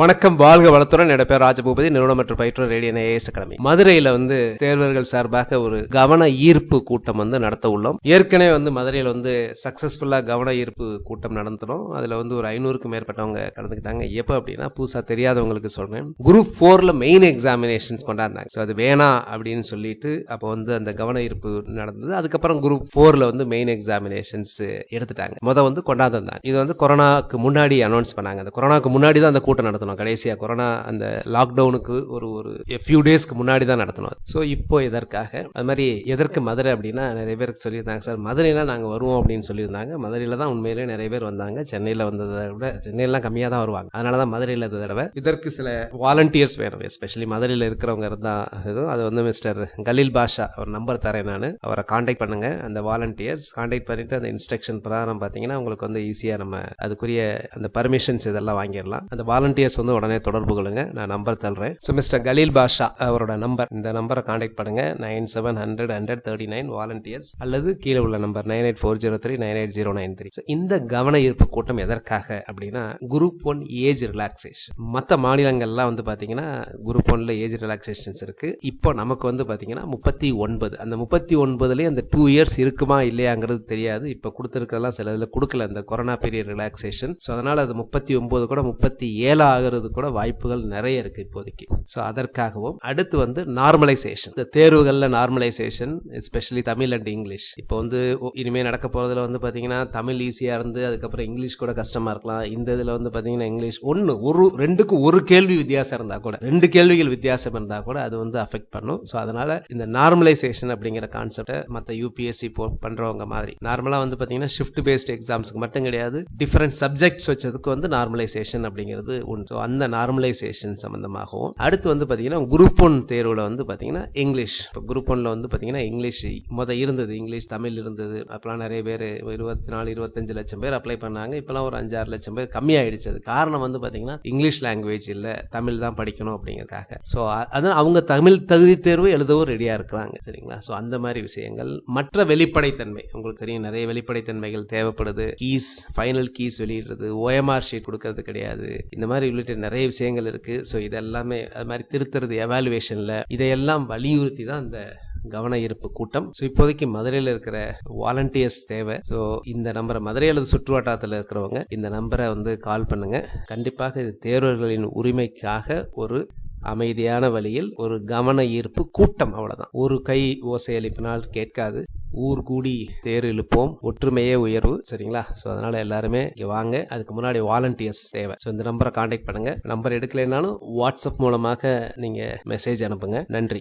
வணக்கம் வாழ்க வளத்துடன். என் பேர் ராஜபூபதி. நிறுவனம் மற்றும் பயிற்றுனர் ரேடியோ ஏஎஸ் அகாடமி மதுரையில வந்து தேர்வர்கள் சார்பாக ஒரு கவன ஈர்ப்பு கூட்டம் வந்து நடத்த உள்ளோம். ஏற்கனவே வந்து மதுரையில் வந்து சக்சஸ்ஃபுல்லா கவன ஈர்ப்பு கூட்டம் நடத்தினோம் அதுல வந்து ஒரு ஐநூறுக்கும் மேற்பட்டவங்க கலந்துக்கிட்டாங்க எப்போ அப்படின்னா புதுசா தெரியாதவங்களுக்கு சொல்றேன். குரூப் ஃபோரில் மெயின் எக்ஸாமினேஷன்ஸ் கொண்டாடுறாங்க ஸோ அது வேணாம் அப்படின்னு சொல்லிட்டு அப்போ வந்து அந்த கவன ஈர்ப்பு நடந்தது. அதுக்கப்புறம் குரூப் ஃபோரில் வந்து மெயின் எக்ஸாமினேஷன்ஸ் எடுத்துட்டாங்க. முத வந்து கொண்டாந்தாங்க இது வந்து கொரோனாக்கு முன்னாடி அனௌன்ஸ் பண்ணாங்க. அந்த கொரோனாக்கு முன்னாடி தான் அந்த கூட்டம் நடந்தது நடத்தினோம் கடைசியா கொரோனா அந்த லாக்டவுனுக்கு ஒரு ஒரு ஃபியூ டேஸ்க்கு முன்னாடி தான் நடத்தணும். ஸோ இப்போ இதற்காக அது மாதிரி எதற்கு மதுரை அப்படின்னா நிறைய பேருக்கு சொல்லியிருந்தாங்க சார் மதுரைனா நாங்கள் வருவோம் அப்படின்னு சொல்லியிருந்தாங்க. மதுரையில தான் உண்மையிலேயே நிறைய பேர் வந்தாங்க. சென்னையில் வந்ததை விட சென்னையிலாம் கம்மியாக தான் வருவாங்க. அதனால தான் மதுரையில் இந்த தடவை. இதற்கு சில வாலண்டியர்ஸ் வேணும். எஸ்பெஷலி மதுரையில் இருக்கிறவங்க இருந்தால் அது வந்து மிஸ்டர் கலீல் பாஷா அவர் நம்பர் தரேன் நான். அவரை காண்டாக்ட் பண்ணுங்க அந்த வாலண்டியர்ஸ் காண்டாக்ட் பண்ணிட்டு அந்த இன்ஸ்ட்ரக்ஷன் பிரகாரம் பார்த்தீங்கன்னா உங்களுக்கு வந்து ஈஸியாக நம்ம அதுக்குரிய அந்த பர்மிஷன்ஸ் இதெல்லாம் வாங்கிடலாம். அந்த வாலண்டியர்ஸ் வந்து உடனே தொடர்பு கொள்ளுங்க. நான் நம்பர் தள்ளுறேன் ஸோ மிஸ்டர் கலீல் பாஷா அவரோட நம்பர் இந்த நம்பரை காண்டாக்ட் பண்ணுங்க. Nine seven hundred hundred thirty nine volunteers அல்லது கீழே உள்ள number nine eight four zero three nine eight zero nine three இந்த கவன ஈர்ப்பு கூட்டம் எதற்காக அப்படின்னா குரூப் ஒன் ஏஜ் ரிலாக்ஸேஷன் மற்ற மாநிலங்கள்லாம் வந்து பார்த்தீங்கன்னா குரூப் ஒன்ல ஏஜ் ரிலாக்ஸேஷன்ஸ் இருக்கு. இப்போ நமக்கு வந்து பார்த்தீங்கன்னா முப்பத்தி ஒன்பது. அந்த முப்பத்தி ஒன்பதுலேயே அந்த டூ இயர்ஸ் இருக்குமா இல்லையாங்கிறது தெரியாது. இப்போ கொடுத்துருக்கெல்லாம் சில இதில் கொடுக்கல. இந்த கொரோனா பீரியட் ரிலாக்ஸேஷன் ஸோ அதனால் அது முப்பத்தி ஒன்பது கூட முப்பத்தி ஏழாக ஆகிறது கூட வாய்ப்புகள் நிறைய இருக்கு இப்போதைக்கு. ஸோ அதற்காகவும் அடுத்து வந்து நார்மலைசேஷன் இந்த தேர்வுகளில் normalisation especially Tamil and English இப்போ வந்து இனிமேல் நடக்க போகிறதுல வந்து பார்த்தீங்கன்னா தமிழ் ஈஸியாக இருந்து அதுக்கப்புறம் இங்கிலீஷ் கூட கஷ்டமாக இருக்கலாம். இந்த இதில் வந்து பார்த்தீங்கன்னா இங்கிலீஷ் ஒன்று ஒரு ரெண்டுக்கும் ஒரு கேள்வி வித்தியாசம் இருந்தால் கூட ரெண்டு கேள்விகள் வித்தியாசம் இருந்தால் கூட அது வந்து அஃபெக்ட் பண்ணும். ஸோ அதனால இந்த நார்மலைசேஷன் அப்படிங்கிற கான்செப்டை மற்ற யூபிஎஸ்சி பண்ணுறவங்க மாதிரி. நார்மலாக வந்து பார்த்தீங்கன்னா ஷிஃப்ட் பேஸ்ட் எக்ஸாம்ஸ்க்கு மட்டும் கிடையாது டிஃப்ரெண்ட் சப்ஜெக்ட்ஸ் வச்சதுக்கு வந்து நார்மலைசேஷன் அப்படிங்கிறது ஒன்று. ஸோ அந்த நார்மலைசேஷன் சம்மந்தமாகவும் அடுத்து வந்து பார்த்தீங்கன்னா குரூப் ஒன் தேர்வில் வந்து பார்த்தீங்கன்னா இங்கிலீஷ் இப்போ குரூப் ஒன்ல வந்து பார்த்தீங்கன்னா இங்கிலீஷ் மொதல் இருந்தது இங்கிலீஷ் தமிழ் இருந்தது. அப்போலாம் நிறைய பேர் இருபத்தி நாலு இருபத்தஞ்சு லட்சம் பேர் அப்ளை பண்ணாங்க. இப்போலாம் ஒரு அஞ்சாறு லட்சம் பேர் கம்மியாயிடுச்சு. அது காரணம் வந்து பார்த்தீங்கன்னா இங்கிலீஷ் லாங்குவேஜ் இல்லை. தமிழ் தான் படிக்கணும் அப்படிங்கிறதுக்காக. ஸோ அது அவங்க தமிழ் தகுதி தேர்வு எழுதவும் ரெடியாக இருக்கிறாங்க. சரிங்களா? ஸோ அந்த மாதிரி விஷயங்கள். மற்ற வெளிப்படைத்தன்மை. உங்களுக்கு தெரியும் நிறைய வெளிப்படைத்தன்மைகள் தேவைப்படுது. கீஸ் ஃபைனல் கீஸ் வெளியிடுறது. ஓஎம்ஆர் ஷீட் கொடுக்கறது கிடையாது. இந்த மாதிரி சொல்லிட்டு நிறைய விஷயங்கள் இருக்கு. ஸோ இதெல்லாமே அது மாதிரி திருத்துறது எவாலுவேஷன்ல இதையெல்லாம் வலியுறுத்தி தான் அந்த கவன ஈர்ப்பு கூட்டம். ஸோ இப்போதைக்கு மதுரையில் இருக்கிற வாலண்டியர்ஸ் தேவை. ஸோ இந்த நம்பரை மதுரை அல்லது சுற்றுவட்டாரத்தில் இருக்கிறவங்க இந்த நம்பரை வந்து கால் பண்ணுங்க. கண்டிப்பாக இது தேர்வர்களின் உரிமைக்காக ஒரு அமைதியான வழியில் ஒரு கவன ஈர்ப்பு கூட்டம் அவ்வளோதான் ஒரு கை ஓசை அளிப்பினால் கேட்காது. ஊர் கூடி தேர் இழுப்போம். ஒற்றுமையே உயர்வு சரிங்களா? ஸோ அதனால எல்லாருமே இங்கே வாங்க. அதுக்கு முன்னாடி வாலண்டியர்ஸ் தேவை. ஸோ இந்த நம்பரை காண்டாக்ட் பண்ணுங்க. நம்பர் எடுக்கலைனாலும் வாட்ஸ்அப் மூலமாக நீங்க மெசேஜ் அனுப்புங்க. நன்றி.